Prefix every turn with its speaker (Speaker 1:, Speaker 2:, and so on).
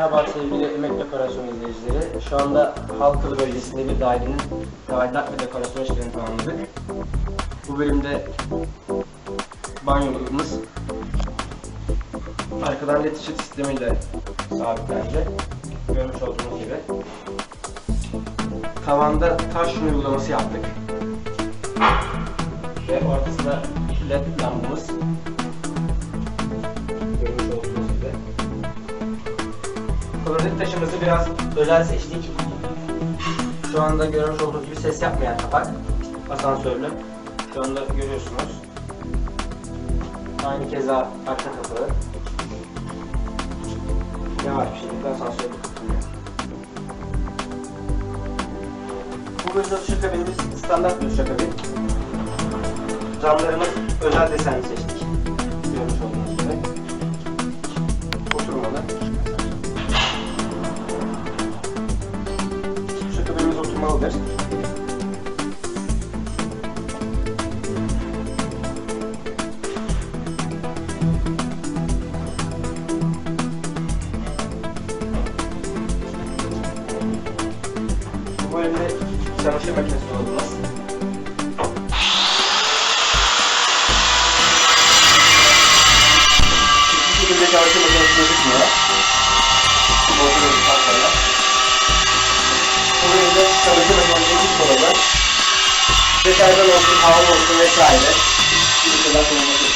Speaker 1: Merhaba sevgili Emek Dekorasyon izleyicileri. Şu anda Halkalı bölgesinde bir dairenin tadilat ve dekorasyon işlerini tamamladık. Bu bölümde banyolarımız arkadan led ışık sistemiyle sabitlendi. Görmüş olduğunuz gibi. Tavanda taş uygulaması yaptık. Ve ortasında led lambamız. Kıvırcık taşımızı biraz özel seçtik. Şu anda görmüş olduğunuz gibi ses yapmayan kapak. Asansörlü. Şu anda görüyorsunuz. Aynı keza arka kapağı. Yavaş bir şekilde asansörlü kapanıyor. Bu gözde duşakabinimiz standart bir duşakabin. Camlarımız özel desenli seçtik. Oturmalıdır. Bu bölümde çamaşır makinesi dolabımız. Hiçbir şekilde çamaşır makinesi gözükmüyor. Motorun bölümde çamaşır makinesi iç dolabı. Deterjan olsun, hava olsun vesaire. Bir şeyler kullanmak